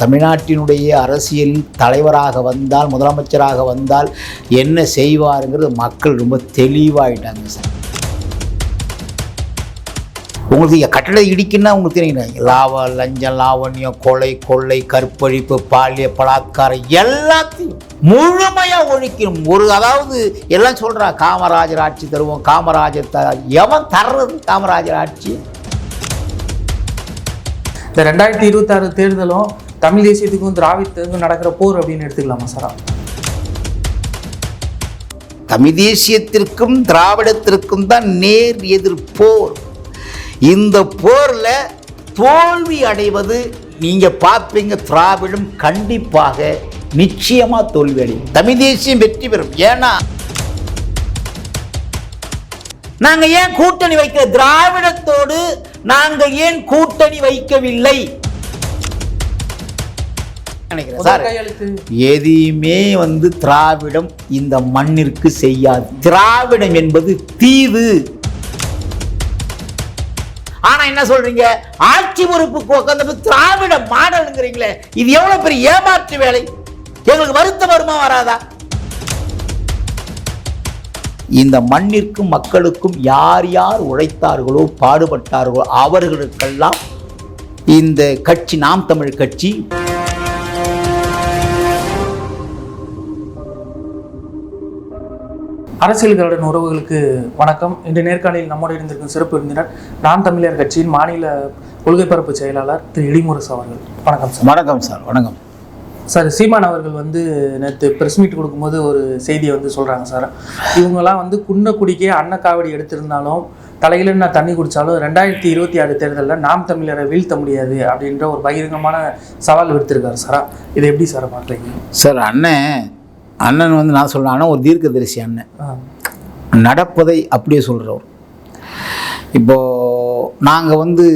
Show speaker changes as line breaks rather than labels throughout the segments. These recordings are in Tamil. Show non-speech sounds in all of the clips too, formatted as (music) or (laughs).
தமிழ்நாட்டினுடைய அரசியல் தலைவராக வந்தால் முதலமைச்சராக வந்தால் என்ன செய்வாருங்கிறது மக்கள் ரொம்ப தெளிவாயிட்டாங்க சார். உங்களுக்கு கட்டளை இடிக்குன்னா உங்களுக்கு தெரியுங்க லாவ லஞ்சம் லாவண்யம் கொலை கொள்ளை கற்பழிப்பு பாலிய பலாத்காரம் எல்லாத்தையும் முழுமையாக ஒழிக்கணும். ஒரு அதாவது எல்லாம் சொல்கிறா காமராஜர் ஆட்சி தருவோம் காமராஜர் த எவன் தர்றது காமராஜர் ஆட்சி?
இந்த ரெண்டாயிரத்தி இருபத்தாறு தேர்தலும் தமிழ் தேசியத்துக்கும் திராவிடத்துக்கும் நடக்கிற போர் அப்படின்னு எடுத்துக்கலாமா சார்?
தமிழ் தேசியத்திற்கும் திராவிடத்திற்கும் தான் நேர் எதிர்ப்போர் இந்த போரில் தோல்வி அடைவது நீங்கள் பார்ப்பீங்க திராவிடம் கண்டிப்பாக நிச்சயமாக தோல்வி அடையும். தமிழ் தேசியம் வெற்றி பெறும். ஏன்னா நாங்கள் ஏன் கூட்டணி வைக்க திராவிடத்தோடு நாங்கள் ஏன் கூட்டணி வைக்கவில்லை? நினைக்கிறேன். சார்
கையெழுத்து.
எதையுமே வந்து திராவிடம் இந்த மண்ணிற்கு செய்யாது. திராவிடம் என்பது தீவு. ஆனா என்ன சொல்றீங்க? ஆட்சி பொறுப்புக்கு உட்காந்து திராவிட மாடலுங்கிறீங்களே இது எவ்வளவு பெரிய ஏமாற்று வேலை? எங்களுக்கு வருத்தம் வருமா வராதா? இந்த மண்ணிற்கும் மக்களுக்கும் யார் யார் உழைத்தார்களோ பாடுபட்டார்களோ அவர்களுக்கெல்லாம் இந்த கட்சி நாம் தமிழ் கட்சி
அரசியல்களுடன் உறவுகளுக்கு வணக்கம். இன்று நேர்காணலில் நம்மோடு இருந்திருக்கும் சிறப்பு விருந்தினர் நாம் தமிழர் கட்சியின் மாநில கொள்கை பரப்பு செயலாளர் திரு இடிமுரசு அவர்கள். வணக்கம் சார்.
வணக்கம் சார் வணக்கம்.
சார் சீமான் அவர்கள் வந்து நேற்று ப்ரெஸ் மீட் கொடுக்கும்போது ஒரு செய்தியை வந்து சொல்கிறாங்க சார். இவங்கெல்லாம் வந்து குன்ன குடிக்கே அன்னக்காவடி எடுத்திருந்தாலும் தலையில நான் தண்ணி குடித்தாலும் ரெண்டாயிரத்தி இருபத்தி ஆறு தேர்தலில் நாம் தமிழரை வீழ்த்த முடியாது அப்படின்ற ஒரு பகிரங்கமான சவால் விடுத்திருக்காரு சார். இதை எப்படி சார் பார்க்குறீங்க?
சார் அண்ணன் அண்ணன் வந்து நான் சொல்கிறேன் அண்ணன் ஒரு தீர்க்கதரிசி அண்ணன். நடப்பதை அப்படியே சொல்கிறவர் இப்போது நாங்கள் வந்து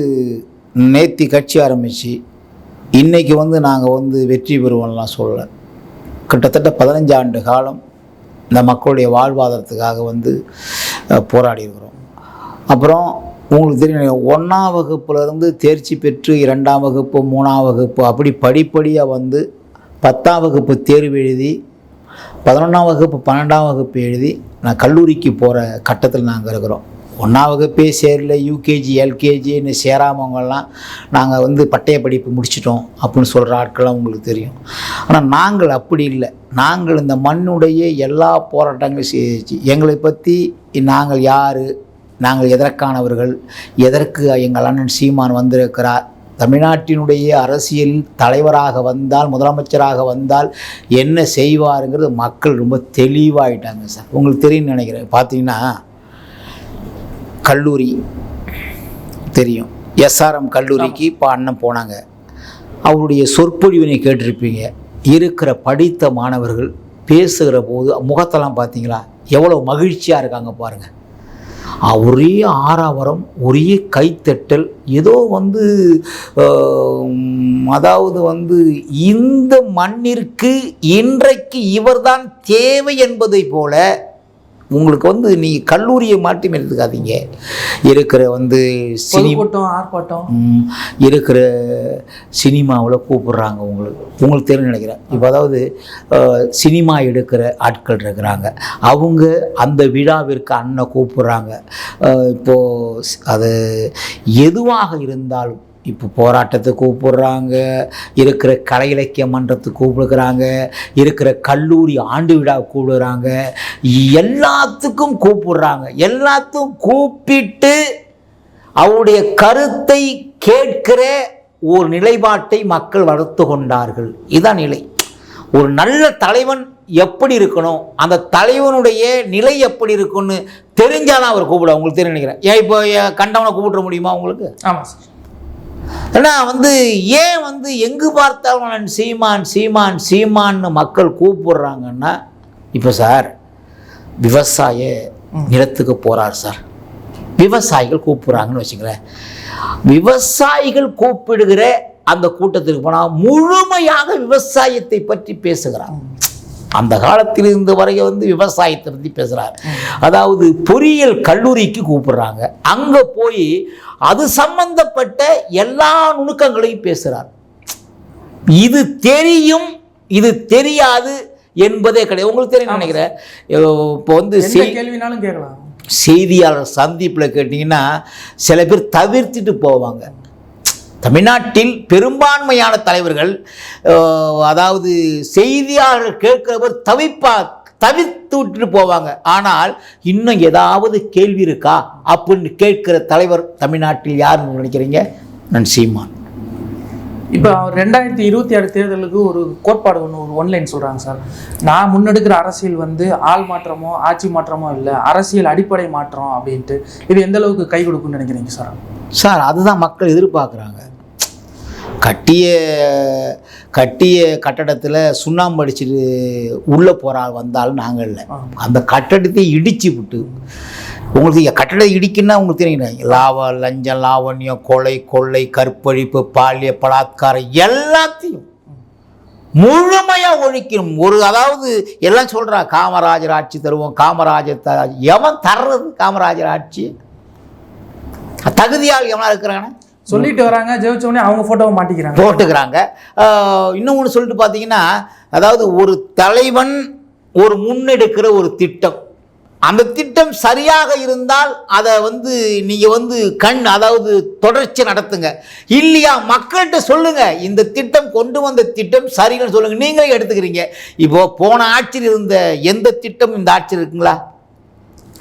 நேத்தி கட்சி ஆரம்பித்து இன்னைக்கு வந்து நாங்கள் வந்து வெற்றி பெறுவோம்லாம் சொல்லலை. கிட்டத்தட்ட பதினஞ்சு ஆண்டு காலம் இந்த மக்களுடைய வாழ்வாதாரத்துக்காக வந்து போராடி இருக்கிறோம். அப்புறம் உங்களுக்கு தெரியும் ஒன்றாம் வகுப்புலேருந்து தேர்ச்சி பெற்று இரண்டாம் வகுப்பு மூணாம் வகுப்பு அப்படி படிப்படியாக வந்து பத்தாம் வகுப்பு தேர்வு எழுதி பதினொன்றாம் வகுப்பு பன்னெண்டாம் வகுப்பு எழுதி நான் கல்லூரிக்கு போகிற கட்டத்தில் நாங்கள் இருக்கிறோம். ஒன்றாம் வகுப்பே சேரல யூகேஜி எல்கேஜின்னு சேராமவங்கெல்லாம் நாங்கள் வந்து பட்டய படிப்பு முடிச்சிட்டோம் அப்படின்னு சொல்கிற ஆட்கள்லாம் உங்களுக்கு தெரியும். ஆனால் நாங்கள் அப்படி இல்லை. நாங்கள் இந்த மண்ணுடைய எல்லா போராட்டங்களும் செய்ச்சு எங்களை பற்றி நாங்கள் யார்? நாங்கள் எதற்கானவர்கள்? எதற்கு எங்கள் அண்ணன் சீமான் வந்திருக்கிறார்? தமிழ்நாட்டினுடைய அரசியல் தலைவராக வந்தால் முதலமைச்சராக வந்தால் என்ன செய்வாருங்கிறது மக்கள் ரொம்ப தெளிவாயிட்டாங்க சார். உங்களுக்கு தெரியும்னு நினைக்கிறேன். பார்த்தீங்கன்னா கல்லூரி தெரியும். எஸ்ஆர்எம் கல்லூரிக்கு இப்போ அண்ணன் போனாங்க. அவருடைய சொற்பொழிவினை கேட்டிருப்பீங்க. இருக்கிற படித்த மாணவர்கள் பேசுகிற போது முகத்தெல்லாம் பார்த்தீங்களா? எவ்வளோ மகிழ்ச்சியாக இருக்காங்க பாருங்கள் ஒரே ஆறாவரம் ஒரே கைத்தட்டல் ஏதோ வந்து அதாவது வந்து இந்த மண்ணிற்கு இன்றைக்கு இவர்தான் தேவை என்பதை போல உங்களுக்கு வந்து நீங்கள் கல்லூரியை மட்டும் எடுத்துக்காதீங்க இருக்கிற வந்து சினி
பொதுக்கூட்டம் ஆர்ப்பாட்டம்.
இருக்கிற சினிமாவில் கூப்பிடுறாங்க உங்களுக்கு. உங்களுக்கு தெரியும் நினைக்கிறேன். இப்போ அதாவது சினிமா எடுக்கிற ஆட்கள் இருக்கிறாங்க. அவங்க அந்த விழாவிற்கு அண்ணன் கூப்பிடுறாங்க. அஹ், இப்போ ஸ்- அது எதுவாக இருந்தாலும் இப்போ போராட்டத்துக்கு கூப்பிடுறாங்க இருக்கிற கலை இலக்கிய மன்றத்துக்கு கூப்பிடுக்கிறாங்க இருக்கிற கல்லூரி ஆண்டு விழா கூப்பிடுறாங்க எல்லாத்துக்கும் கூப்பிடுறாங்க. எல்லாத்துக்கும் கூப்பிட்டு அவருடைய கருத்தை கேட்கிற ஒரு நிலைப்பாட்டை மக்கள் வளர்த்து கொண்டார்கள். இதான் நிலை. ஒரு நல்ல தலைவன் எப்படி இருக்கணும் அந்த தலைவனுடைய நிலை எப்படி இருக்குன்னு தெரிஞ்சாதான் அவர் கூப்பிடுவாங்க உங்களுக்கு தெரியும் நினைக்கிறேன். ஏன் இப்போ ஏன் கண்டவனை கூப்பிட முடியுமா உங்களுக்கு?
ஆமாம் சார்.
ஏன்னா வந்து ஏன் வந்து எங்கு பார்த்தாலும் நான் சீமான் சீமான் சீமான்னு மக்கள் கூப்பிடுறாங்கன்னா இப்போ சார் விவசாய நிலத்துக்கு போகிறார் சார். விவசாயிகள் கூப்பிடுறாங்கன்னு வச்சுங்களேன் விவசாயிகள் கூப்பிடுகிற அந்த கூட்டத்திற்கு போனால் முழுமையாக விவசாயத்தை பற்றி பேசுகிறார். அந்த காலத்தில் இருந்து வரைய வந்து விவசாயத்தை பற்றி பேசுகிறார் அதாவது பொறியியல் கல்லூரிக்கு கூப்பிடுறாங்க. அங்கே போய் அது சம்பந்தப்பட்ட எல்லா நுணுக்கங்களையும் பேசுகிறார் இது தெரியும் இது தெரியாது என்பதே கிடையாது. உங்களுக்கு தெரியும் நினைக்கிறேன். இப்போ வந்து
கேள்வினாலும் கேட்கலாம்.
செய்தியாளர் சந்திப்பில் கேட்டிங்கன்னா சில பேர் தவிர்த்துட்டு போவாங்க. தமிழ்நாட்டில் பெரும்பான்மையான தலைவர்கள் அதாவது செய்தியாளர் கேட்கிறவர் தவிப்பா தவிர்த்து விட்டுட்டு போவாங்க. ஆனால் இன்னும் ஏதாவது கேள்வி இருக்கா? அப்படின்னு கேட்கிற தலைவர் தமிழ்நாட்டில் யாருன்னு நினைக்கிறீங்க? நான் சீமான்.
இப்போ அவர் ரெண்டாயிரத்தி இருபத்தி ஆறு தேர்தலுக்கு ஒரு கோட்பாடு ஒன்று ஒரு ஒன்லைன் சொல்கிறாங்க சார். நான் முன்னெடுக்கிற அரசியல் வந்து ஆள் மாற்றமோ ஆட்சி மாற்றமோ இல்லை அரசியல் அடிப்படை மாற்றம் அப்படின்ட்டு. இது எந்த அளவுக்கு கை கொடுக்கும்னு நினைக்கிறீங்க சார்?
சார் அதுதான் மக்கள் எதிர்பார்க்குறாங்க. கட்டிய கட்டிய கட்டடத்தில் சுண்ணாம்பு அடிச்சுட்டு உள்ளே போகிற ஆள் வந்தாலும் நாங்கள் இல்லை. அந்த கட்டடத்தை இடிச்சு விட்டு உங்களுக்கு கட்டடம் இடிக்குன்னா உங்களுக்கு தெரியும் லாவ லஞ்சம் லாவண்யம் கொலை கொள்ளை கற்பழிப்பு பாலிய பலாத்காரம் எல்லாத்தையும் முழுமையாக ஒழிக்கணும். ஒரு அதாவது எல்லாம் சொல்கிறா காமராஜர் ஆட்சி தருவோம் காமராஜர் எவன் தர்றது காமராஜர் ஆட்சி? தகுதியால் எவனா இருக்கிறானே?
சொல்லிட்டு வராங்க ஜெயிச்ச உடனே அவங்க ஃபோட்டோவை மாட்டிக்கிறாங்க.
போட்டுக்கிறாங்க. இன்னும் ஒன்று சொல்லிட்டு பார்த்தீங்கன்னா அதாவது ஒரு தலைவன் ஒரு முன்னெடுக்கிற ஒரு திட்டம். அந்த திட்டம் சரியாக இருந்தால் அதை வந்து நீங்கள் வந்து கண் அதாவது தொடர்ச்சி நடத்துங்க. இல்லையா மக்கள்கிட்ட சொல்லுங்க இந்த திட்டம் கொண்டு வந்த திட்டம் சரின்னு சொல்லுங்க. நீங்களே எடுத்துக்கிறீங்க. இப்போ போன ஆட்சியில் இருந்த எந்த திட்டம் இந்த ஆட்சியில் இருக்குங்களா?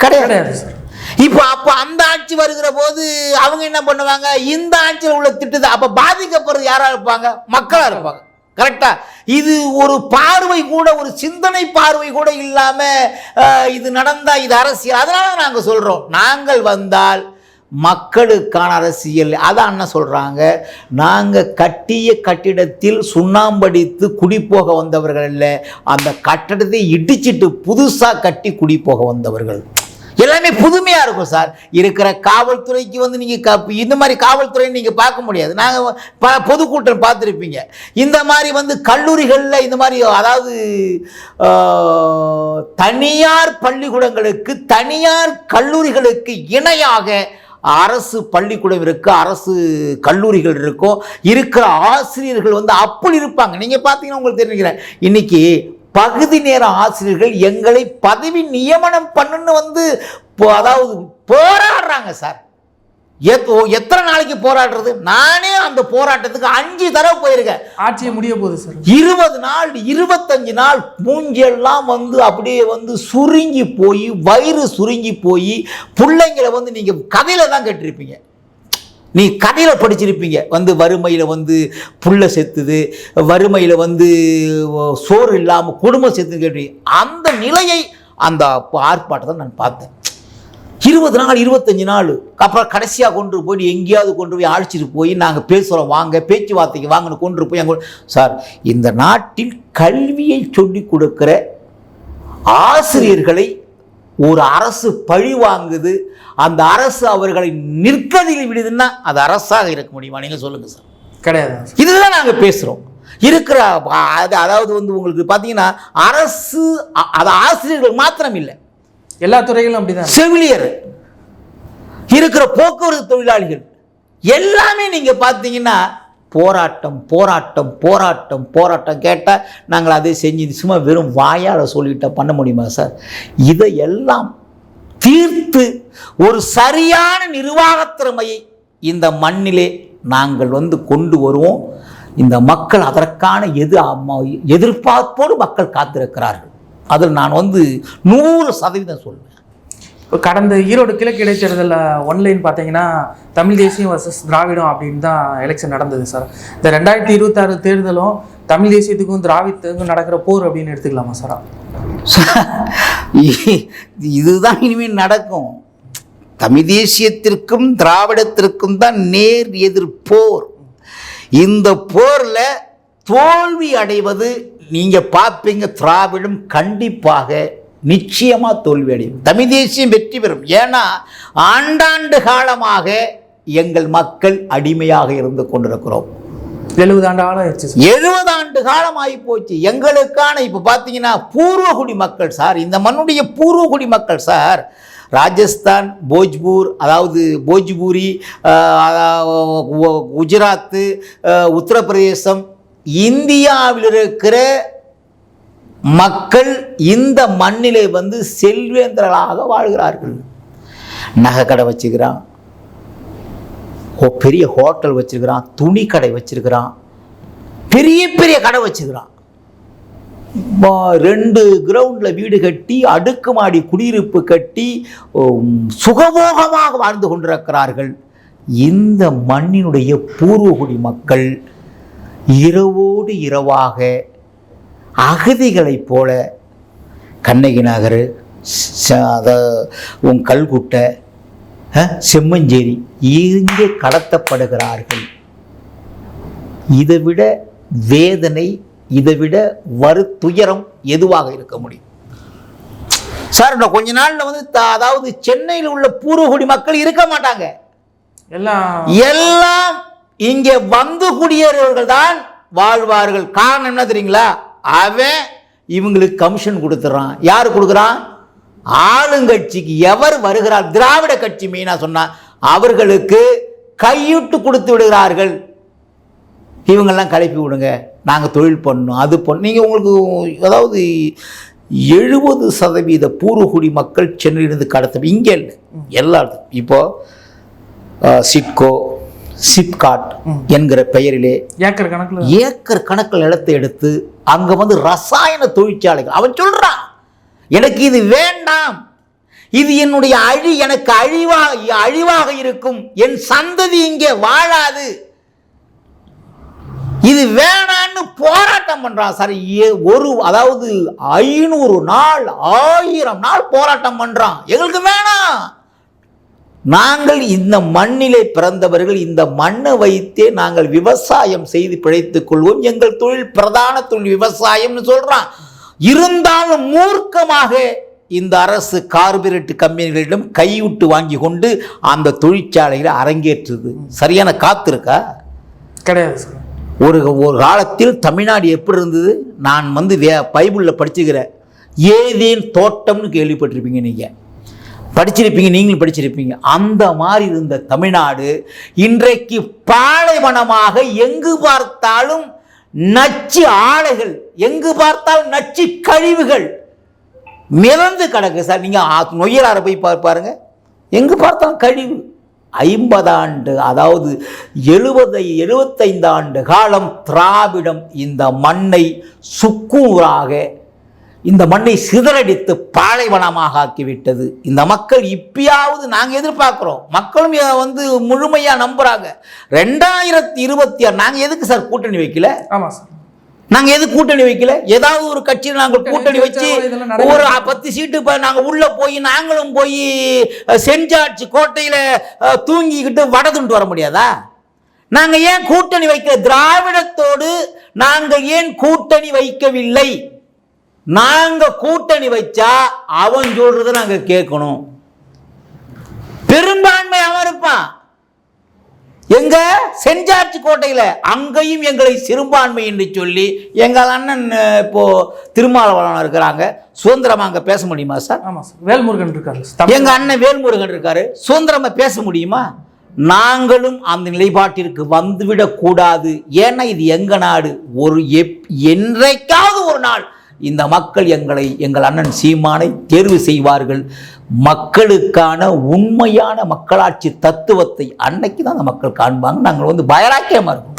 கிடையாது.
கிடையாது சார்.
இப்போ அப்போ அந்த ஆட்சி வருகிற போது அவங்க என்ன பண்ணுவாங்க? இந்த ஆட்சியில் உள்ள திட்டத்தை அப்போ பாதிக்கப்படுறது யாராக இருப்பாங்க? மக்களாக இருப்பாங்க. கரெக்டா இது ஒரு பார்வை கூட ஒரு சிந்தனை பார்வை கூட இல்லாமல் இது நடந்தால் இது அரசியல். அதனால நாங்கள் சொல்கிறோம் நாங்கள் வந்தால் மக்களுக்கான அரசியல். அதான் என்ன சொல்கிறாங்க நாங்கள் கட்டிய கட்டிடத்தில் சுண்ணாம்படித்து குடிப்போக வந்தவர்கள் இல்லை அந்த கட்டடத்தை இடிச்சிட்டு புதுசாக கட்டி குடி போக வந்தவர்கள். எல்லாமே புதுமையாக இருக்கும் சார். இருக்கிற காவல்துறைக்கு வந்து நீங்கள் க- இந்த மாதிரி காவல்துறை நீங்கள் பார்க்க முடியாது. நாங்கள் ப பொதுக்கூட்டம் பார்த்துருப்பீங்க. இந்த மாதிரி வந்து கல்லூரிகளில் இந்த மாதிரி அதாவது தனியார் பள்ளிக்கூடங்களுக்கு தனியார் கல்லூரிகளுக்கு இணையாக அரசு பள்ளிக்கூடம் இருக்குது அரசு கல்லூரிகள் இருக்கும். இருக்கிற ஆசிரியர்கள் வந்து அப்படி இருப்பாங்க. நீங்கள் பார்த்தீங்கன்னா உங்களுக்கு தெரிஞ்சுக்கிறேன். இன்றைக்கி பகுதி நேர ஆசிரியர்கள் எங்களை பதவி நியமனம் பண்ணுன்னு வந்து அதாவது போராடுறாங்க சார். எத்தனை நாளைக்கு போராடுறது? நானே அந்த போராட்டத்துக்கு அஞ்சு தடவை போயிருக்கேன்.
ஆட்சியை முடிய போகுது சார்.
இருபது நாள் இருபத்தஞ்சு நாள் மூஞ்செல்லாம் வந்து அப்படியே வந்து சுருங்கி போய் வயிறு சுருங்கி போய் பிள்ளைங்களை வந்து நீங்கள் கதையில தான் கேட்டிருப்பீங்க. நீ கதையில் படிச்சிருப்பீங்க. வந்து வறுமையில் வந்து புள்ள செத்துது வறுமையில் வந்து சோறு இல்லாமல் குடும்பம் செத்துன்னு கேட்டீங்க. அந்த நிலையை அந்த ஆர்ப்பாட்டத்தை நான் பார்த்தேன். இருபது நாள் இருபத்தஞ்சி நாள் அப்புறம் கடைசியாக கொண்டு போய் எங்கேயாவது கொண்டு போய் அழைச்சிட்டு போய் நாங்கள் பேசுகிறோம் வாங்க பேச்சுவார்த்தைக்கு வாங்கன்னு கொண்டு போய் அங்கே சார் இந்த நாட்டில் கல்வியை சொல்லிக் கொடுக்கிற ஆசிரியர்களை ஒரு அரசு பழி வாங்குது அந்த அரசு அவர்களை நிற்கதில் விடுதுன்னா அது அரசாக இருக்க முடியுமா? நீங்கள் சொல்லுங்கள் சார்.
கிடையாது.
இதுதான் நாங்கள் பேசுகிறோம் இருக்கிற அது அதாவது வந்து உங்களுக்கு பார்த்தீங்கன்னா அரசு அது ஆசிரியர்கள் மாத்திரம் இல்லை.
எல்லா துறைகளும் அப்படிதான்.
செவிலியர் இருக்கிற போக்குவரத்து தொழிலாளிகள் எல்லாமே நீங்கள் பார்த்தீங்கன்னா போராட்டம் போராட்டம் போராட்டம் போராட்டம் கேட்டால் நாங்கள் அதை செஞ்சு சும்மா வெறும் வாயால் சொல்லிட்ட பண்ண முடியுமா சார்? இதையெல்லாம் தீர்த்து ஒரு சரியான நிர்வாகத் திறமையை இந்த மண்ணிலே நாங்கள் வந்து கொண்டு வருவோம். இந்த மக்கள் அதற்கான எது அம்மா- எதிர்பார்ப்போடு மக்கள் காத்திருக்கிறார்கள். அதில் நான் வந்து நூறு சதவீதம் சொல்வேன்
இப்போ கடந்த ஈரோடு கிழக்கு இடைத்தேர்தலில் ஒன்லைன் பார்த்தீங்கன்னா தமிழ் தேசியம் வர்சஸ் திராவிடம் அப்படின்னு தான் எலெக்ஷன் நடந்தது சார் இந்த ரெண்டாயிரத்தி இருபத்தாறு தேர்தலும் தமிழ் தேசியத்துக்கும் திராவிடத்துக்கும் நடக்கிற போர் அப்படின்னு எடுத்துக்கலாமா சார்? (laughs)
இதுதான் இனிமேல் நடக்கும். தமிழ் தேசியத்திற்கும் திராவிடத்திற்கும் தான் நேர் எதிர்ப்போர் இந்த போரில் தோல்வி அடைவது நீங்கள் பார்ப்பீங்க திராவிடம் கண்டிப்பாக நிச்சயமாக தோல்வி அடையும். தமிழ் தேசியம் வெற்றி பெறும். ஏன்னா ஆண்டாண்டு காலமாக எங்கள் மக்கள் அடிமையாக இருந்து கொண்டிருக்கிறோம்.
எழுபது ஆண்டு ஆளம் ஆயிடுச்சு
எழுபது ஆண்டு காலம் ஆகி போச்சு எங்களுக்கான இப்போ பார்த்தீங்கன்னா பூர்வகுடி மக்கள் சார். இந்த மண்ணுடைய பூர்வகுடி மக்கள் சார் ராஜஸ்தான் போஜ்பூர் அதாவது போஜ்பூரி குஜராத்து உத்தரப்பிரதேசம் இந்தியாவில் இருக்கிற மக்கள் இந்த மண்ணிலே வந்து செல்வேந்தர்களாக வாழ்கிறார்கள். நகை கடை வச்சுக்கிறான். பெரிய ஹோட்டல் வச்சிருக்கிறான் துணி கடை வச்சிருக்கிறான் பெரிய பெரிய கடை வச்சுருக்கிறான். ரெண்டு கிரவுண்டில் வீடு கட்டி அடுக்குமாடி குடியிருப்பு கட்டி சுகமோகமாக சுகபோகமாக வாழ்ந்து கொண்டிருக்கிறார்கள். இந்த மண்ணினுடைய பூர்வகுடி மக்கள் இரவோடு இரவாக அகதிகளைப் போல கண்ணகி நகர் அதை உன் கல்குட்டை செம்மஞ்சேரி. இங்கே கடத்தப்படுகிறார்கள்? இதை விட வேதனை இதை விட வருத்துயரம் எதுவாக இருக்க முடியும்? சார் இன்னும் கொஞ்ச நாள்ல வந்து அதாவது சென்னையில் உள்ள பூர்வகுடி மக்கள் இருக்க மாட்டாங்க.
எல்லாம்
எல்லாம் இங்கே வந்து குடியேறியவர்கள் தான் வாழ்வார்கள். காரணம் என்ன தெரியுங்களா? அவன் இவங்களுக்கு கமிஷன் கொடுத்துறான். யாரு கொடுக்குறான்? ஆளுங்கட்சிக்கு எவர் வருகிறார்? திராவிட கட்சி மெயினா சொன்னா அவர்களுக்கு கையிட்டு கொடுத்து விடுகிறார்கள். இவங்கெல்லாம் கிளப்பி விடுங்க. நாங்கள் தொழில் பண்ணோம் அது பண்ணோம் நீங்கள் உங்களுக்கு அதாவது எழுபது சதவீத பூர்வகுடி மக்கள் சென்னையிலிருந்து கடத்த இங்கே இல்லை. எல்லா இடத்துக்கும் இப்போது சிட்கோ சிப்காட் என்கிற பெயரிலே
ஏக்கர் கணக்குல.
ஏக்கர் கணக்கில் நிலத்தை எடுத்து அங்கே வந்து ரசாயன தொழிற்சாலைகள் அவன் சொல்கிறான் எனக்கு இது வேண்டாம். இது என்னுடைய அழி எனக்கு அழிவாக அழிவாக இருக்கும். என் சந்ததி இங்கே வாழாது. இது வேணான்னு போராட்டம் பண்றான் சார் ஒரு அதாவது ஐநூறு நாள் ஆயிரம் நாள் போராட்டம் பண்றான் எங்களுக்கு வேணாம். நாங்கள் இந்த மண்ணிலே பிறந்தவர்கள் இந்த மண்ணை வைத்தே நாங்கள் விவசாயம் செய்து பிழைத்துக் கொள்வோம். எங்கள் தொழில் பிரதான தொழில் விவசாயம்னு சொல்றான். இருந்தாலும் மூர்க்கமாக இந்த அரசு கார்பரேட் கம்பெனிகளிடம் கைவிட்டு வாங்கி கொண்டு அந்த தொழிற்சாலைகளை அரங்கேற்றுது. சரியான காத்து இருக்கா?
கிடையாது சார்.
ஒரு ஒரு காலத்தில் தமிழ்நாடு எப்படி இருந்தது? நான் வந்து வே பைபிளில் படிச்சுக்கிறேன் ஏதேன் தோட்டம்னு கேள்விப்பட்டிருப்பீங்க நீங்கள் படிச்சிருப்பீங்க நீங்களும் படிச்சிருப்பீங்க. அந்த மாதிரி இருந்த தமிழ்நாடு இன்றைக்கு பாலைவனமாக எங்கு பார்த்தாலும் நச்சு ஆலைகள். எங்கு பார்த்தால் நச்சு கழிவுகள். மிதந்து கிடக்கு சார். நீங்கள் நொய்யலார போய் பாருங்க. எங்கு பார்த்தாலும் கழிவு. ஐம்பதாண்டு அதாவது எழுபதை எழுபத்தைந்து ஆண்டு காலம் திராவிடம் இந்த மண்ணை சுக்கூராக இந்த மண்ணை சிதறடித்து பாலைவனமாக ஆக்கிவிட்டது. இந்த மக்கள் இப்பயாவது நாங்கள் எதிர்பார்க்குறோம். மக்களும் வந்து முழுமையாக நம்புகிறாங்க ரெண்டாயிரத்தி இருபத்தி ஆறு நாங்கள் எதுக்கு சார் கூட்டணி வைக்கல?
ஆமா சார்.
நாங்க எது கூட்டணி வைக்கல? ஏதாவது ஒரு கட்சியில் நாங்கள்
கூட்டணி
வச்சு. ஒரு பத்து சீட்டு இப்ப நாங்க உள்ள போய் நாங்களும் போய் சென்ட் ஜார்ஜ் கோட்டையில அஹ், தூங்கிக்கிட்டு வடதுண்டு வர முடியாதா? நாங்க ஏன் கூட்டணி வைக்க திராவிடத்தோடு நாங்கள் ஏன் கூட்டணி வைக்கவில்லை? நாங்க கூட்டணி வச்சா அவன் சொல்றதை நாங்க கேட்கணும். பெரும்பான்மை அவன் இருப்பான். எங்க சென்ட் ஜார்ஜ் கோட்டையில் அங்கேயும் எங்களை சிறுபான்மை என்று சொல்லி எங்கள் அண்ணன் இப்போ திருமாவளவன் இருக்கிறாங்க. சுதந்திரமா அங்கே பேச முடியுமா சார்?
ஆமா சார். வேல்முருகன் இருக்காரு. தமிழ்.
எங்க அண்ணன் வேல்முருகன் இருக்காரு. சுதந்திரமா பேச முடியுமா? நாங்களும் அந்த நிலைப்பாட்டிற்கு வந்துவிடக் கூடாது. ஏன்னா இது எங்க நாடு? ஒரு எப் என்றைக்காவது ஒரு நாள் இந்த மக்கள் எங்களை எங்கள் அண்ணன் சீமானை தேர்வு செய்வார்கள். மக்களுக்கான உண்மையான மக்களாட்சி தத்துவத்தை அன்னைக்கு தான் அந்த மக்கள் காண்பாங்க. நாங்கள் வந்து பயராக்கியமாக இருக்கோம்.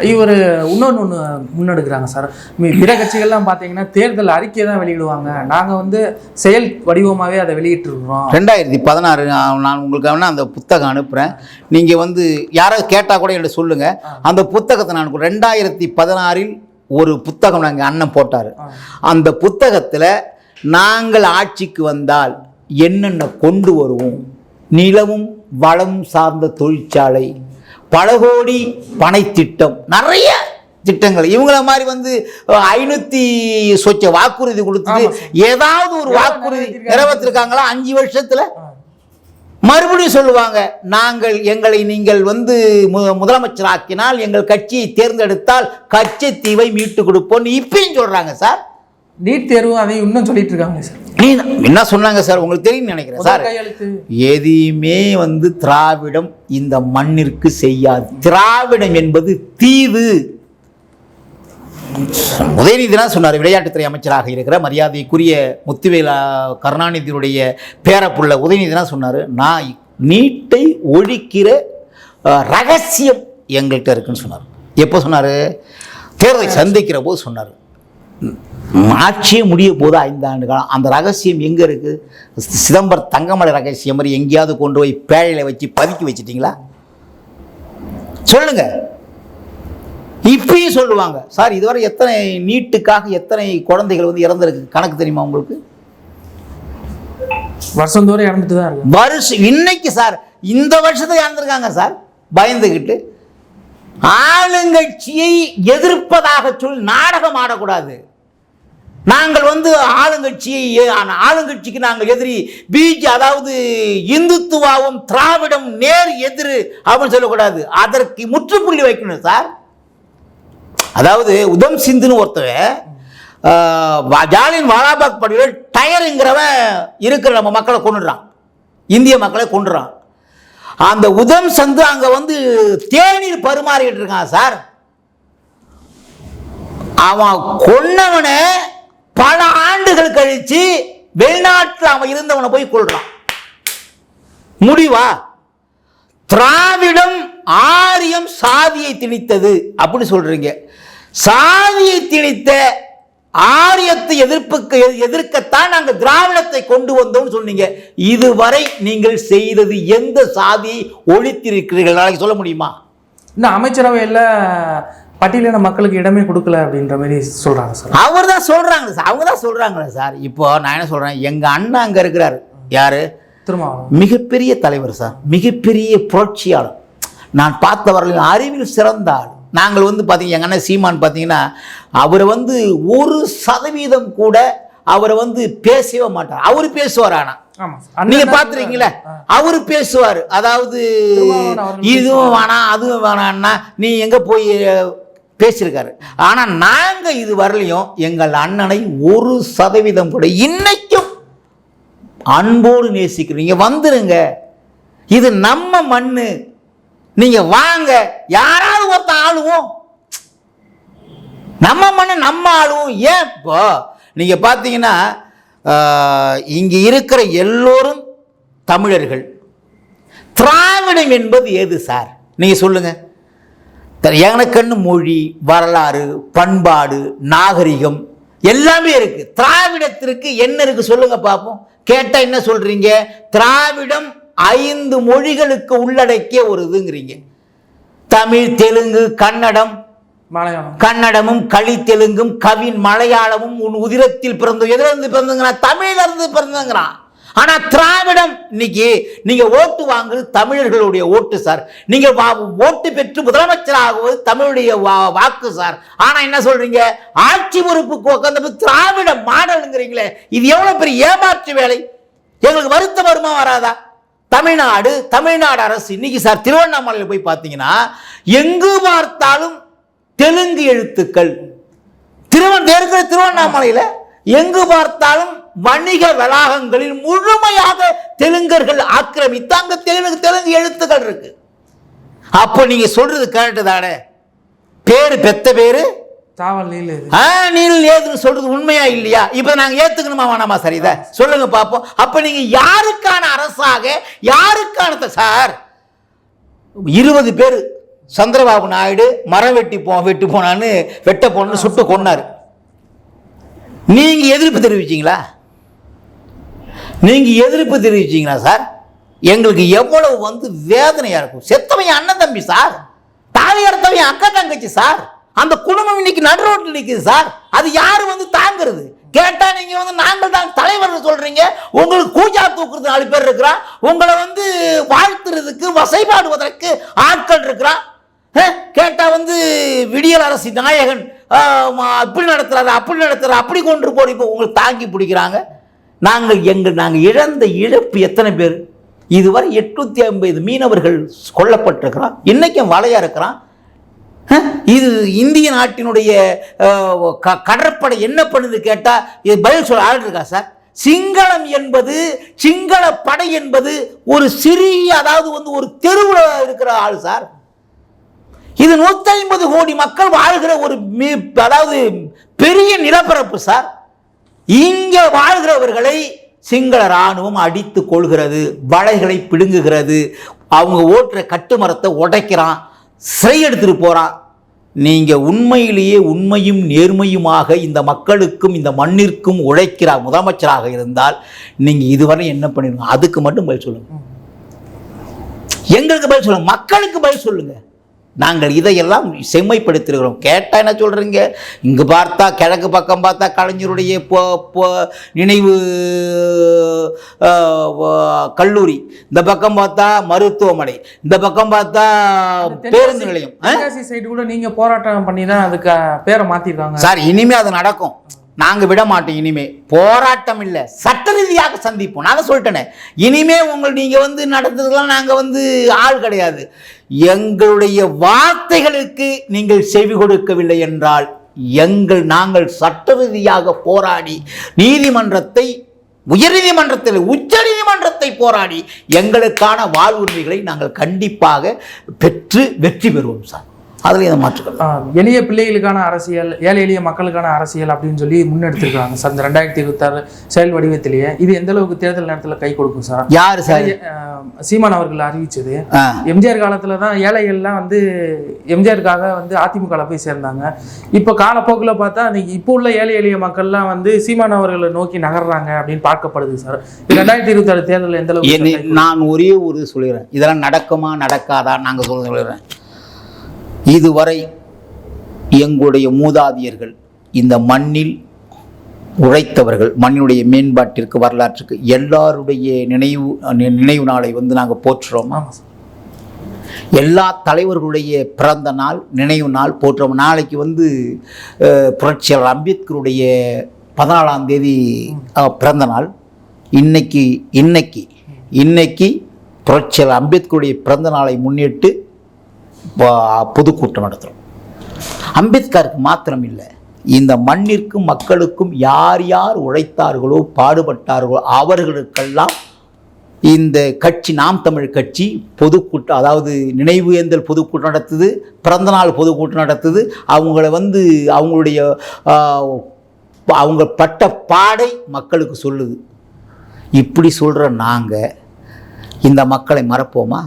இவர் இன்னொன்று ஒன்று முன்னெடுக்கிறாங்க சார். மி- பிற கட்சிகள்லாம் பார்த்தீங்கன்னா தேர்தல் அறிக்கை தான் வெளியிடுவாங்க. நாங்கள் வந்து செயல் வடிவமாகவே அதை வெளியிட்டிருக்கிறோம்.
ரெண்டாயிரத்தி பதினாறு நான் உங்களுக்கு வேணா அந்த புத்தகம் அனுப்புகிறேன் நீங்கள் வந்து யாராவது கேட்டால் கூட என்கிட்ட சொல்லுங்கள் அந்த புத்தகத்தை நான். ரெண்டாயிரத்தி பதினாறில் ஒரு புத்தகம் நாங்கள் அண்ணன் போட்டார். அந்த புத்தகத்தில் நாங்கள் ஆட்சிக்கு வந்தால் என்னென்ன கொண்டு வருவோம்? நிலமும் வளம் சார்ந்த தொழிற்சாலை பல கோடி பனை திட்டம் நிறைய திட்டங்கள். இவங்கள மாதிரி வந்து ஐநூற்றி சொச்ச வாக்குறுதி கொடுத்துட்டு ஏதாவது ஒரு வாக்குறுதி
நிறைவேற்றிருக்காங்க?
நிறைவேற்றிருக்காங்களா? அஞ்சு வருஷத்துல? மறுபடியும் சொல்லுவாங்க நாங்கள் எங்களை நீங்கள் வந்து முதலமைச்சராக்கினால் எங்கள் கட்சியை தேர்ந்தெடுத்தால் கச்சத்தீவை மீட்டு கொடுப்போம்னு இப்பயும் சொல்றாங்க சார்.
நீட் தேர்வு அதையும் இன்னும் சொல்லிட்டு இருக்காங்க சார்.
நீ என்ன சொன்னாங்க சார்? உங்களுக்கு தெரியும் நினைக்கிறேன் சார். எதையுமே வந்து திராவிடம் இந்த மண்ணிற்கு செய்யாது. திராவிடம் என்பது தீவு. உதயநிதினா சொன்னார் விளையாட்டுத்துறை அமைச்சராக இருக்கிற மரியாதைக்குரிய முத்துவேலா கருணாநிதியுடைய பேரப்புள்ள உதயநிதினா சொன்னார் நான் நீட்டை ஒழிக்கிற ரகசியம் எங்கள்கிட்ட இருக்குன்னு சொன்னார். எப்போ சொன்னார்? தேர்தலை சந்திக்கிற போது சொன்னார். ஆட்சியே முடிய போது ஐந்தாண்டு காலம் அந்த ரகசியம் எங்கே இருக்குது சிதம்பர் தங்கமலை ரகசியம் மாதிரி எங்கேயாவது கொண்டு போய் பேழையில் வச்சு பதுக்கி வச்சிட்டிங்களா? சொல்லுங்கள் இப்பயும் சொல்லுவாங்க சார் இதுவரை எத்தனை நீட்டுக்காக எத்தனை குழந்தைகள் வந்து இறந்துருக்கு? கணக்கு தெரியுமா உங்களுக்கு?
வருஷந்தோறும் இறந்துட்டு தான் இருக்கு
வருஷம் இன்னைக்கு சார் இந்த வருஷத்துல இறந்துருக்காங்க சார் பயந்துக்கிட்டு ஆளுங்கட்சியை எதிர்ப்பதாக சொல்லி நாடகம் ஆடக்கூடாது. நாங்கள் வந்து ஆளுங்கட்சியை ஆளுங்கட்சிக்கு நாங்கள் எதிரி பிஜி அதாவது இந்துத்துவாவும் திராவிடம் நேர் எதிர் அப்படின்னு சொல்லக்கூடாது. அதற்கு முற்றுப்புள்ளி வைக்கணும் சார். அதாவது உதம் சிந்துன்னு ஒருத்தவன் ஜாலியின் வாலாபாக் படையில் டயருங்கிறவன் இருக்கிற நம்ம மக்களை கொண்டுடுறான் இந்திய மக்களை கொண்டுறான் அந்த உதம் சந்து அங்கே வந்து தேநீர் பரிமாறிக்கிட்டு இருக்கான் சார். அவன் கொன்னவனை பல ஆண்டுகள் கழித்து வெளிநாட்டில் அவன் இருந்தவனை போய் கொள்றான் முடிவா? திராவிடம் ஆரியம் சாதியை திணித்தது அப்படின்னு சொல்றீங்க. சாதியை திணித்த ஆரியத்தை எதிர்ப்புக்கு எதிர்க்கத்தான் நாங்கள் திராவிடத்தை கொண்டு வந்தோம்னு சொன்னீங்க. இதுவரை நீங்கள் செய்தது எந்த சாதியை ஒழித்திருக்கிறீர்கள்? நாளைக்கு சொல்ல முடியுமா?
இன்னும் அமைச்சரவையில் பட்டியலின மக்களுக்கு இடமே கொடுக்கல அப்படின்ற மாதிரி சொல்றாங்க சார்.
அவர் தான் சொல்றாங்க சார். அவங்க தான் சொல்றாங்களே சார். இப்போ நான் என்ன சொல்றேன்? எங்க அண்ணா அங்க இருக்கிறாரு. யாரு?
திருமாவளவன்.
மிகப்பெரிய தலைவர் சார். மிகப்பெரிய புரட்சியாளர். நான் பார்த்த வரையிலும் அறிவில் சிறந்த ஆள். நாங்கள் வந்து பார்த்தீங்க எங்கள் அண்ணன் சீமான் பார்த்தீங்கன்னா அவர் வந்து ஒரு சதவீதம் கூட அவரை வந்து பேசவே மாட்டார். அவர் பேசுவார் ஆனால். நீங்க
ஆ.
அவரு பேசுவார். அதாவது இதுவும் வேணாம் அதுவும் வேணாம்னா நீ எங்க போய் பேசியிருக்காரு. ஆனா நாங்க இது வரலையும் எங்கள் அண்ணனை ஒரு சதவீதம் கூட இன்னைக்கும் அன்போடு நேசிக்கிறோம். நீங்க வந்துருங்க. இது நம்ம மண்ணு. நீங்க வாங்க. யாராவது ஒருத்த ஆளுவோம். நம்ம மண்ணை நம்ம ஆளுவோம். ஏன்? இப்போ நீங்க பார்த்தீங்கன்னா ஆஹ், இங்க இருக்கிற எல்லோரும் தமிழர்கள். திராவிடம் என்பது எது சார்? நீங்க சொல்லுங்க. த- மொழி வரலாறு பண்பாடு நாகரிகம் எல்லாமே இருக்கு. திராவிடத்திற்கு என்ன இருக்கு சொல்லுங்க பார்ப்போம் கேட்டால் என்ன சொல்றீங்க? திராவிடம் ஐந்து மொழிகளுக்கு உள்ளடக்கிய ஒரு இதுங்கிறீங்க. தமிழ் தெலுங்கு கன்னடம்
மலையாளம்.
கன்னடமும் களி தெலுங்கும் கவின் மலையாளமும் உன் உதிரத்தில் பிறந்து எதிலிருந்து பிறந்துங்கிறான் தமிழ்ல இருந்து பிறந்துங்கிறான் ஆனா திராவிடம் இன்னைக்கு நீங்க ஓட்டு வாங்குறது தமிழர்களுடைய ஓட்டு சார். நீங்க வா- ஓட்டு பெற்று முதலமைச்சராகுவது தமிழுடைய வா- வாக்கு சார். ஆனா என்ன சொல்றீங்க? ஆட்சி பொறுப்புக்கு உட்காந்து திராவிட மாடலுங்கிறீங்களே. இது எவ்வளவு பெரிய ஏமாற்று வேலை? எங்களுக்கு வருத்தம் வருமா வராதா? தமிழ்நாடு தமிழ்நாடு அரசு இன்னைக்கு சார் திருவண்ணாமலையில் போய் பார்த்தீங்கன்னா எங்கு பார்த்தாலும் தெலுங்கு எழுத்துக்கள். திருவன் இருக்கிற திருவண்ணாமலையில் எங்கு பார்த்தாலும் வணிக வளாகங்களில் முழுமையாக தெலுங்கர்கள் ஆக்கிரமித்து அங்க தெலுங்கு தெலுங்கு எழுத்துக்கள் இருக்கு. அப்போ நீங்க சொல்றது கரெக்டு தானே? பேரு பெத்த பேரு
இது
ஆ நீல் ஏதுன்னு சொல்றது உண்மையா இல்லையா? இப்போ நாங்க ஏத்துக்கணுமா வேணாமா சார் இதை? சொல்லுங்க பார்ப்போம் அப்ப நீங்க யாருக்கான அரசாக யாருக்கான சார்? இருபது பேர் சந்திரபாபு நாயுடு மரம் வெட்டி போ வெட்டி போனான்னு வெட்ட போனன்னு சுட்டு கொன்னாரு. நீங்க எதிர்ப்பு தெரிவிச்சீங்களா? நீங்க எதிர்ப்பு தெரிவிச்சீங்களா சார்? எங்களுக்கு எவ்வளவு வந்து வேதனையா இருக்கும். செத்தவன் அண்ணன் தம்பி சார். தாலி அறுத்தவன் என் அக்கா தங்கச்சி சார். அந்த குடும்பம் இன்னைக்கு நடு ரோட்டில் நிற்குது சார். அது யார் வந்து தாங்குறது? கேட்டால் நீங்கள் வந்து நாங்கள் தான் தலைவர் சொல்கிறீங்க உங்களுக்கு கூஜா தூக்குறது நாலு பேர் இருக்கிறான் உங்களை வந்து வாழ்த்துறதுக்கு வசைபாடுவதற்கு ஆட்கள் இருக்கிறான் கேட்டால் வந்து விடியல் அரசு நாயகன். அப்படி நடத்துகிறாரு அப்படி நடத்துகிறார் அப்படி கொண்டு போய் இப்போ உங்களுக்கு தாங்கி பிடிக்கிறாங்க. நாங்கள் எங்கள் நாங்கள் இழந்த இழப்பு எத்தனை பேர்? இதுவரை எட்நூற்றி ஐம்பது மீனவர்கள் கொல்லப்பட்டிருக்கிறான். இன்றைக்கும் வலையாக இருக்கிறான். இது இந்திய நாட்டினுடைய க- கடற்படை என்ன பண்ணுது கேட்டால் இது பதில் சொல்ல ஆள் இருக்கா சார்? சிங்களம் என்பது சிங்கள படை என்பது ஒரு சிறிய அதாவது வந்து ஒரு தெருவில் இருக்கிற ஆள் சார். இது நூற்றி ஐம்பது கோடி மக்கள் வாழ்கிற ஒரு அதாவது பெரிய நிலப்பரப்பு சார். இங்கே வாழ்கிறவர்களை சிங்கள ராணுவம் அடித்து கொள்கிறது வலைகளை பிடுங்குகிறது. அவங்க ஓட்டுற கட்டுமரத்தை உடைக்கிறான். சிறை எடுத்துட்டு போறான் நீங்க உண்மையிலேயே உண்மையும் நேர்மையுமாக இந்த மக்களுக்கும் இந்த மண்ணிற்கும் உழைக்கிற முதலமைச்சராக இருந்தால் நீங்க இதுவரை என்ன பண்ணிடுங்க அதுக்கு மட்டும் பதில் சொல்லுங்க. எங்களுக்கு பதில் சொல்லுங்க. மக்களுக்கு பதில் சொல்லுங்க. நாங்கள் இதையெல்லாம் செம்மைப்படுத்திருக்கிறோம். கேட்டால் என்ன சொல்கிறீங்க இங்கே பார்த்தா கிழக்கு பக்கம் பார்த்தா கலைஞருடைய நினைவு கல்லூரி. இந்த பக்கம் பார்த்தா மருத்துவமனை. இந்த பக்கம் பார்த்தா பேருந்து நிலையம்.
சைடு கூட நீங்க போராட்டம் பண்ணி தான் அதுக்கு பேரை மாத்திருக்காங்க.
சார் இனிமே அது நடக்கும். நாங்கள் விட மாட்டோம் இனிமே. போராட்டம் இல்லை. சட்ட ரீதியாக சந்திப்போம். நான் தான் சொல்லிட்டேனே. இனிமே உங்கள் நீங்கள் வந்து நடத்துறதுலாம் நாங்கள் வந்து ஆள் கிடையாது. எங்களுடைய வார்த்தைகளுக்கு நீங்கள் செவி கொடுக்கவில்லை என்றால் எங்கள் நாங்கள் சட்ட ரீதியாக போராடி நீதிமன்றத்தை உயர்நீதிமன்றத்தில் உச்ச நீதிமன்றத்தை போராடி எங்களுக்கான வாழ்வுரிமைகளை நாங்கள் கண்டிப்பாக பெற்று வெற்றி பெறுவோம் சார். அதில் எதை மாற்றுக்கிறது
ஆ, எளிய பிள்ளைகளுக்கான அரசியல் ஏழை எளிய மக்களுக்கான அரசியல் அப்படின்னு சொல்லி முன்னெடுத்திருக்காங்க சார். இந்த ரெண்டாயிரத்தி இருபத்தாறு செயல் வடிவத்திலேயே. இது எந்த அளவுக்கு தேர்தல் நேரத்தில் கை கொடுக்கும் சார்?
யார் சார்?
சீமான் அவர்கள் அறிவிச்சது. எம்ஜிஆர் காலத்துல தான் ஏழைகள்லாம் வந்து எம்ஜிஆருக்காக வந்து அதிமுகவில் போய் சேர்ந்தாங்க. இப்போ காலப்போக்கில் பார்த்தா இப்போ உள்ள ஏழை எளிய மக்கள்லாம் வந்து சீமான் அவர்களை நோக்கி நகர்றாங்க அப்படின்னு பார்க்கப்படுது சார். ரெண்டாயிரத்தி இருபத்தாறு தேர்தலில் எந்த அளவுக்கு
நான் ஒரே ஒரு சொல்லிடுறேன். இதெல்லாம் நடக்குமா நடக்காதா நாங்கள் சொல்ல சொல்லிடுறேன். இதுவரை எங்களுடைய மூதாதையர்கள் இந்த மண்ணில் உழைத்தவர்கள் மண்ணினுடைய மேம்பாட்டிற்கு வரலாற்றுக்கு எல்லாருடைய நினைவு நினைவு நாளை வந்து நாங்கள் போற்றுறோம். எல்லா தலைவர்களுடைய பிறந்த நாள் நினைவு நாள் போற்றோம். நாளைக்கு வந்து புரட்சியாளர் அம்பேத்கருடைய பதினாலாம் தேதி பிறந்த நாள். இன்னைக்கு இன்னைக்கு இன்னைக்கு புரட்சியாளர் அம்பேத்கருடைய பிறந்த நாளை முன்னிட்டு பொதுக்கூட்டம் நடத்துகிறோம் அம்பேத்கருக்கு மாத்திரம் இல்லை இந்த மண்ணிற்கும் மக்களுக்கும் யார் யார் உழைத்தார்களோ பாடுபட்டார்களோ அவர்களுக்கெல்லாம் இந்த கட்சி நாம் தமிழ் கட்சி பொதுக்கூட்டம் அதாவது நினைவு ஏந்தல் பொதுக்கூட்டம் நடத்துது பிறந்தநாள் பொதுக்கூட்டம் நடத்துது. அவங்கள வந்து அவங்களுடைய அவங்க பட்ட பாடை மக்களுக்கு சொல்லுது. இப்படி சொல்கிற நாங்கள் இந்த மக்களை மறப்போமா?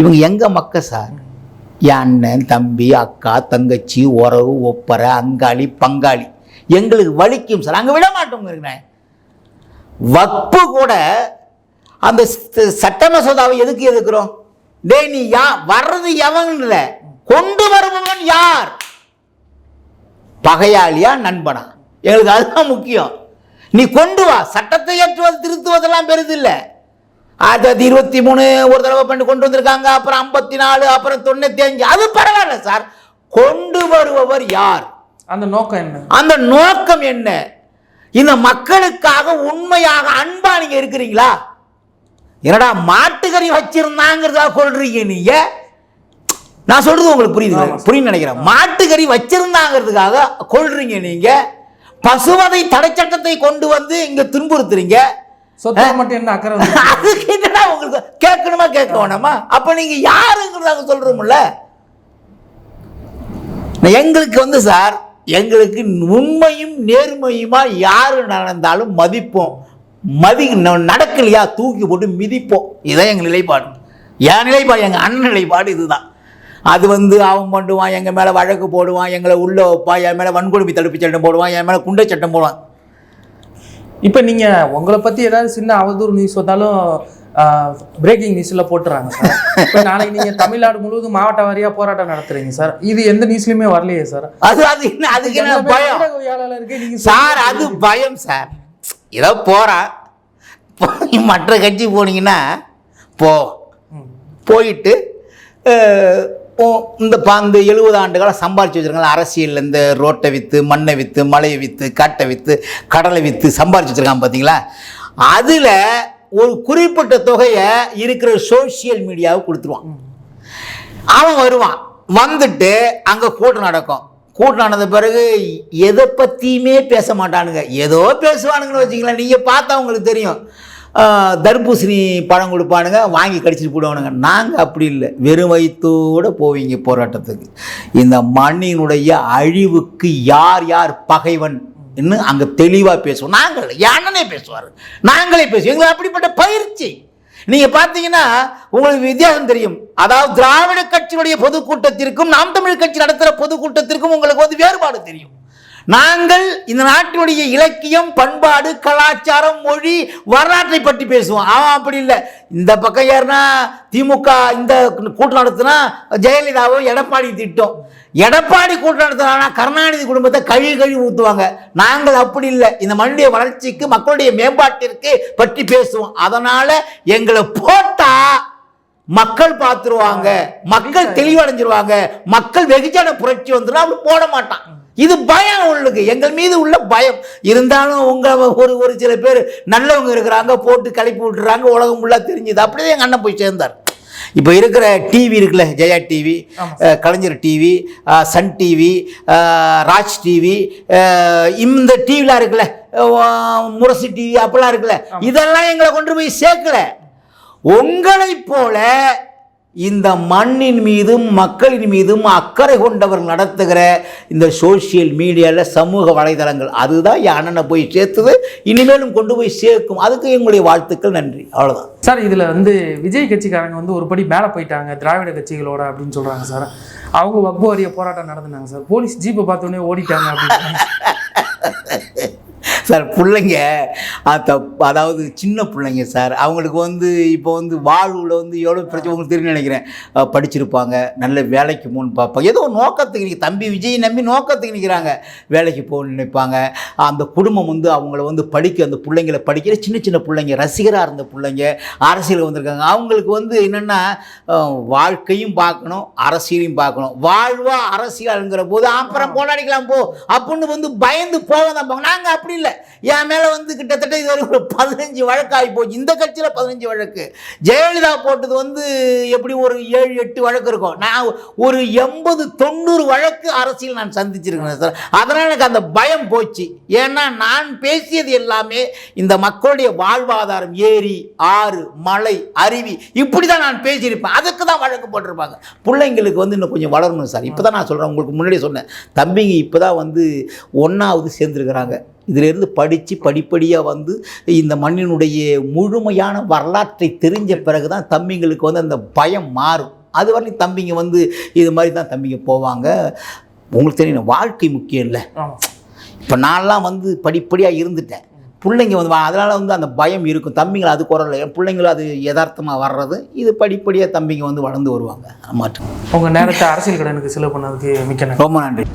இவங்க எங்கள் மக்கள் சார்? அண்ணன் தம்பி அக்கா தங்கச்சி உறவு ஒப்பரை அங்காளி பங்காளி. எங்களுக்கு வலிக்கும் சார். அங்கே விட மாட்டோங்க வப்பு கூட அந்த சட்ட மசோதாவை எதுக்கு எதுக்குறோம் டே நீ யா வர்றது எவன் இல்லை கொண்டு வருபவன் யார்? பகையாளியா நண்பனா? எங்களுக்கு அதுதான் முக்கியம். நீ கொண்டு வா. சட்டத்தை ஏற்றுவது திருத்துவதெல்லாம் பெரிதில்லை. ஆயிரத்தி தொள்ளாயிரத்தி இருபத்தி மூணு ஒரு தடவை பண்ணி கொண்டு வந்திருக்காங்க அப்புறம் ஐம்பத்தி நாலு அப்புறம் தொண்ணூத்தி அஞ்சு அது பரவாயில்ல சார். கொண்டு வருபவர் யார்?
அந்த நோக்கம் என்ன?
அந்த நோக்கம் என்ன? இந்த மக்களுக்காக உண்மையாக அன்பா நீங்க இருக்கிறீங்களா? என்னடா மாட்டுக்கறி வச்சிருந்தாங்கிறதா கொள்றீங்க நீங்க? நான் சொல்றது உங்களுக்கு புரியுது. புரியும் நினைக்கிறேன். மாட்டுக்கறி வச்சிருந்தாங்கிறதுக்காக கொள்றீங்க நீங்க. பசுவதை தடை சட்டத்தை கொண்டு வந்து இங்க துன்புறுத்துறீங்க.
சொத்தை மட்டும் என்ன அக்கறை (laughs)
அதுக்கு என்னடா உங்களுக்கு கேட்கணுமா கேட்க வேணாமா அப்ப நீங்க யாருங்கிறது நாங்க சொல்றோம்ல? எங்களுக்கு வந்து சார் எங்களுக்கு உண்மையும் நேர்மையுமா யாரு நடந்தாலும் மதிப்போம். மதி நடக்கலையா? தூக்கி போட்டு மிதிப்போம். இதான் எங்கள் நிலைப்பாடு. என் நிலைப்பாடு எங்கள் அண்ணன் நிலைப்பாடு இதுதான். அது வந்து அவன் பண்ணுவான் எங்கள் மேலே வழக்கு போடுவான் எங்களை உள்ள வைப்பான் என் மேலே வன்கொடுமை தடுப்பு சட்டம் போடுவான் என் மேலே குண்டை சட்டம் போடுவான்.
இப்போ நீங்க உங்களை பத்தி ஏதாவது சின்ன அவதூறு நியூஸ் வந்தாலும் பிரேக்கிங் நியூஸ்ல போட்டுறாங்க சார். இப்போ நாளைக்கு நீங்க தமிழ்நாடு முழுவதும் மாவட்ட வாரியா போராட்டம் நடத்துறீங்க சார். இது எந்த நியூஸ்லயுமே வரலையே சார்.
அது அது என்ன அதுக்கு என்ன பயம்? சார் அது பயம் சார். ஏதோ போகிறான் போய் மற்ற கட்சி போனீங்கன்னா போ. போயிட்டு இந்த பா இந்த எழுபது ஆண்டுகளாக காலம் சம்பாரிச்சு வச்சிருக்காங்க அரசியலில் இந்த ரோட்டை விற்று மண்ணை விற்று மலையை விற்று காட்டை விற்று கடலை விற்று சம்பாரிச்சு வச்சிருக்கான் பார்த்தீங்களா அதில் ஒரு குறிப்பிட்ட தொகையை இருக்கிற சோஷியல் மீடியாவுக்கு கொடுத்துருவான். அவன் வருவான். வந்துட்டு அங்கே கூட்டம் நடக்கும். கூட்டம் நடந்த பிறகு எதை பற்றியுமே பேச மாட்டானுங்க. ஏதோ பேசுவானுங்கன்னு வச்சுங்களேன் நீங்கள் பார்த்தா உங்களுக்கு தெரியும். தர்பூசணி பழம் கொடுப்பானுங்க வாங்கி கடிச்சிட்டு போடுவானுங்க. நாங்கள் அப்படி இல்லை. வெறும் வயிற்றோடு போவீங்க போராட்டத்துக்கு. இந்த மண்ணினுடைய அழிவுக்கு யார் யார் பகைவன்? இன்னும் அங்கே தெளிவாக பேசுவோம். நாங்கள் யானனே பேசுவார். நாங்களே பேசுவோம். எங்களுக்கு அப்படிப்பட்ட பயிற்சி. நீங்கள் பார்த்தீங்கன்னா உங்களுக்கு வித்தியாசம் தெரியும். அதாவது திராவிட கட்சியினுடைய பொதுக்கூட்டத்திற்கும் நாம் தமிழ் கட்சி நடத்துகிற பொதுக்கூட்டத்திற்கும் உங்களுக்கு வந்து வேறுபாடு தெரியும். நாங்கள் இந்த நாட்டினுடைய இலக்கியம் பண்பாடு கலாச்சாரம் மொழி வரலாற்றை பற்றி பேசுவோம். அவன் அப்படி இல்லை. இந்த பக்கம் யாருன்னா திமுக இந்த கூட்டம் நடத்துனா ஜெயலலிதாவும் எடப்பாடி திட்டம். எடப்பாடி கூட்டம் நடத்தினா கருணாநிதி குடும்பத்தை கழுவி கழுவி ஊற்றுவாங்க நாங்கள் அப்படி இல்லை. இந்த மண்ணுடைய வளர்ச்சிக்கு மக்களுடைய மேம்பாட்டிற்கு பற்றி பேசுவோம். அதனால எங்களை போட்டா மக்கள் பார்த்துருவாங்க. மக்கள் தெளிவடைஞ்சிருவாங்க. மக்கள் வெகுஜன புரட்சி வந்துடும் அப்படி போட மாட்டான். இது பயம் உள்ளுக்கு எங்கள் மீது உள்ள பயம். இருந்தாலும் உங்க ஒரு ஒரு சில பேர் நல்லவங்க இருக்கிறாங்க போட்டு கிளப்பி விட்டுறாங்க உலகம் ஃபுல்லாக தெரிஞ்சுது. அப்படியே எங்கள் அண்ணன் போய் சேர்ந்தார். இப்போ இருக்கிற டிவி இருக்குல்ல Jaya TV Kalaignar TV Sun TV Raj TV இந்த டிவிலாம் இருக்குல்ல முரசு டிவி அப்பெல்லாம் இருக்குல்ல இதெல்லாம் எங்களை கொண்டு போய் சேர்க்கல. உங்களைப் போல இந்த மண்ணின் மீதும் மக்களின் மீதும் அக்கறை கொண்டவர்கள் நடத்துகிற இந்த சோஷியல் மீடியாவில் சமூக வலைதளங்கள் அதுதான் என் அண்ணனை போய் சேர்த்துது. இனிமேலும் கொண்டு போய் சேர்க்கும். அதுக்கு எங்களுடைய வாழ்த்துக்கள் நன்றி. அவ்வளோதான்
சார் இதுல வந்து விஜய் கட்சிக்காரங்க வந்து ஒரு படி மேலே போயிட்டாங்க திராவிட கட்சிகளோட அப்படின்னு சொல்றாங்க சார். அவங்க வக்பு வாரிய போராட்டம் நடத்துனாங்க சார். போலீஸ் ஜீப்பை பார்த்தோன்னே ஓடிட்டாங்க அப்படின்னு. (laughs)
சார் பிள்ளைங்க. அத அதாவது சின்ன பிள்ளைங்க சார். அவங்களுக்கு வந்து இப்போ வந்து வாழ்வில் வந்து எவ்வளோ பிரச்சனை உங்களுக்கு தெரியும் நினைக்கிறேன். படிச்சிருப்பாங்க நல்ல வேலைக்கு போகணும்னு பார்ப்பாங்க. ஏதோ நோக்கத்துக்கு நிற்க தம்பி விஜய் நம்பி நோக்கத்துக்கு நிற்கிறாங்க வேலைக்கு போகணும்னு நினைப்பாங்க. அந்த குடும்பம் வந்து அவங்கள வந்து படிக்க அந்த பிள்ளைங்களை படிக்கிற சின்ன சின்ன பிள்ளைங்க ரசிகராக இருந்த பிள்ளைங்க அரசியல் வந்திருக்காங்க. அவங்களுக்கு வந்து என்னென்னா வாழ்க்கையும் பார்க்கணும் அரசியலையும் பார்க்கணும். வாழ்வா அரசியலுங்கிற போது அப்புறம் போராடிக்கலாம் போ. அப்படின்னு வந்து பயந்து போக தான் போங்க நாங்கள் அப்படி இல்லை. என் மேலே வந்து கிட்டத்தட்ட இது ஒரு பதினஞ்சு வழக்காகி போச்சு. இந்த கட்சியில் பதினஞ்சு வழக்கு. ஜெயலலிதா போட்டது வந்து எப்படி ஒரு ஏழு எட்டு வழக்கு இருக்கும்? நான் ஒரு எண்பது தொண்ணூறு வழக்கு அரசியல் நான் சந்திச்சிருக்கிறேன் சார். அதனால் எனக்கு அந்த பயம் போச்சு. ஏன்னா நான் பேசியது எல்லாமே இந்த மக்களுடைய வாழ்வாதாரம் ஏரி ஆறு மலை அருவி இப்படி தான் நான் பேசியிருப்பேன். அதுக்கு தான் வழக்கு போட்டிருப்பாங்க. பிள்ளைங்களுக்கு வந்து இன்னும் கொஞ்சம் வளரணும் சார். இப்போ தான் நான் சொல்கிறேன் உங்களுக்கு முன்னாடியே சொன்னேன். தம்பிங்க இப்போ தான் வந்து ஒன்றாவது சேர்ந்துருக்கிறாங்க. இதிலேருந்து படித்து படிப்படியாக வந்து இந்த மண்ணினுடைய முழுமையான வரலாற்றை தெரிஞ்ச பிறகு தான் தம்பிங்களுக்கு வந்து அந்த பயம் மாறும். அது வரையும் தம்பிங்க வந்து இது மாதிரி தான் தம்பிங்க போவாங்க. உங்களுக்கு தெரியும் வாழ்க்கை முக்கியம் இல்லை. இப்போ நான்லாம் வந்து படிப்படியாக இருந்துட்டேன். பிள்ளைங்க வந்து அதனால் வந்து அந்த பயம் இருக்கும். தம்பிங்களை அது குறல என் பிள்ளைங்களும் அது யதார்த்தமாக வர்றது. இது படிப்படியாக தம்பிங்க வந்து வளர்ந்து வருவாங்க. மாற்றம்
உங்க நேரத்தை அரசியல் கடனுக்கு செலவு பண்ணதுக்கு மிக்க
ரொம்ப நன்றி.